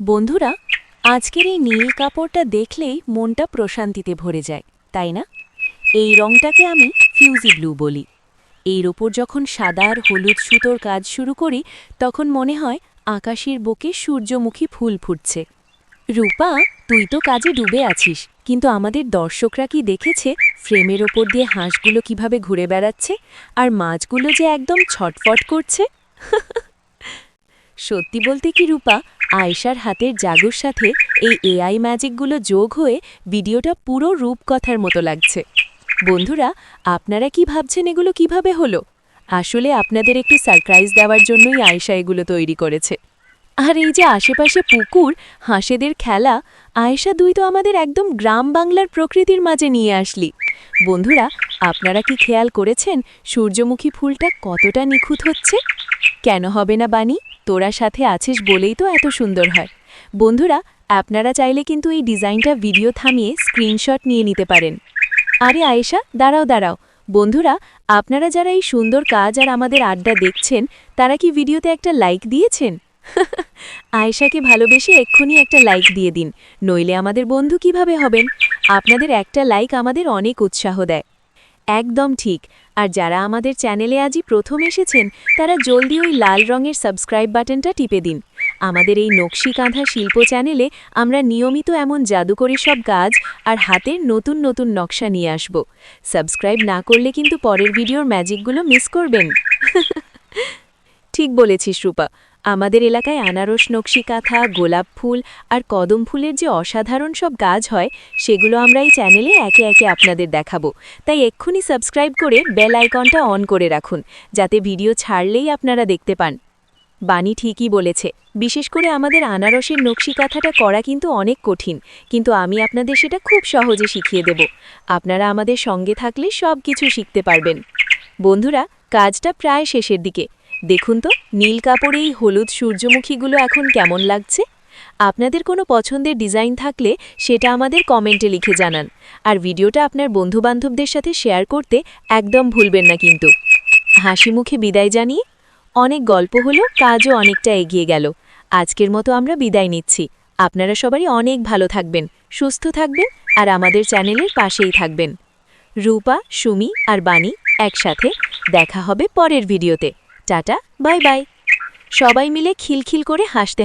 বন্ধুরা, আজকের এই নীল কাপড়টা দেখলেই মনটা প্রশান্তিতে ভরে যায়, তাই না? এই রংটাকে আমি ফিউজি ব্লু বলি। এর ওপর যখন সাদা আর হলুদ সুতোর কাজ শুরু করি, তখন মনে হয় আকাশের বুকে সূর্যমুখী ফুল ফুটছে। রূপা, তুই তো কাজে ডুবে আছিস, কিন্তু আমাদের দর্শকরা কি দেখেছে ফ্রেমের ওপর দিয়ে হাঁসগুলো কীভাবে ঘুরে বেড়াচ্ছে আর মাছগুলো যে একদম ছটফট করছে? সত্যি বলতে কি রূপা আয়েশার হাতের জাগুর সাথে এই এআই ম্যাজিকগুলো যোগ হয়ে ভিডিওটা পুরো রূপকথার মতো লাগছে। বন্ধুরা, আপনারা কি ভাবছেন এগুলো কীভাবে হলো? আসলে আপনাদের একটু সারপ্রাইজ দেওয়ার জন্যই আয়েশা এগুলো তৈরি করেছে। আর এই যে আশেপাশে পুকুর, হাঁসেদের খেলা, আয়েশা দুই তো আমাদের একদম গ্রাম বাংলার প্রকৃতির মাঝে নিয়ে আসলি। বন্ধুরা, আপনারা কি খেয়াল করেছেন সূর্যমুখী ফুলটা কতটা নিখুঁত হচ্ছে? কেন হবে না বানি তোরা সাথে আছিস বলেই তো এত সুন্দর হয়। বন্ধুরা, আপনারা চাইলে কিন্তু এই ডিজাইনটা ভিডিও থামিয়ে স্ক্রিনশট নিয়ে নিতে পারেন। আরে আয়েশা, দাঁড়াও দাঁড়াও। বন্ধুরা, আপনারা যারা এই সুন্দর কাজ আর আমাদের আড্ডা দেখছেন, তারা কি ভিডিওতে একটা লাইক দিয়েছেন? আয়েশাকে ভালোবেসে এক্ষুনি একটা লাইক দিয়ে দিন, নইলে আমাদের বন্ধু কীভাবে হবেন? আপনাদের একটা লাইক আমাদের অনেক উৎসাহ দেয়। একদম ঠিক। আর যারা আমাদের চ্যানেলে আজই প্রথম এসেছেন, তারা জলদি ওই লাল রঙের সাবস্ক্রাইব বাটনটা টিপে দিন। আমাদের এই নকশি কাঁথা শিল্প চ্যানেলে আমরা নিয়মিত এমন জাদুকরি সব কাজ আর হাতের নতুন নতুন নকশা নিয়ে আসব। সাবস্ক্রাইব না করলে কিন্তু পরের ভিডিওর ম্যাজিকগুলো মিস করবেন। ঠিক বলেছিস রূপা। আমাদের এলাকায় আনারস নকশি কাঁথা গোলাপ ফুল আর কদম ফুলের যে অসাধারণ সব গাছ হয়, সেগুলো আমরা এই চ্যানেলে একে একে আপনাদের দেখাবো। তাই এক্ষুনি সাবস্ক্রাইব করে বেল আইকনটা অন করে রাখুন, যাতে ভিডিও ছাড়লেই আপনারা দেখতে পান। বাণী ঠিকই বলেছে, বিশেষ করে আমাদের আনারসের নকশি কাঁথাটা করা কিন্তু অনেক কঠিন, কিন্তু আমি আপনাদের সেটা খুব সহজে শিখিয়ে দেব। আপনারা আমাদের সঙ্গে থাকলে সব কিছু শিখতে পারবেন। বন্ধুরা, কাজটা প্রায় শেষের দিকে। দেখুন তো, নীল কাপড়ে এই হলুদ সূর্যমুখীগুলো এখন কেমন লাগছে? আপনাদের কোনো পছন্দের ডিজাইন থাকলে সেটা আমাদের কমেন্টে লিখে জানান। আর ভিডিওটা আপনার বন্ধুবান্ধবদের সাথে শেয়ার করতে একদম ভুলবেন না কিন্তু। হাসি মুখে বিদায় জানিয়ে, অনেক গল্প হলো, কাজও অনেকটা এগিয়ে গেল। আজকের মতো আমরা বিদায় নিচ্ছি। আপনারা সবারই অনেক ভালো থাকবেন, সুস্থ থাকবেন আর আমাদের চ্যানেলের পাশেই থাকবেন। রূপা, সুমি আর বাণী একসাথে দেখা হবে পরের ভিডিওতে। Tata bye bye. সবাই মিলে খিলখিল করে হাসতে হাসতে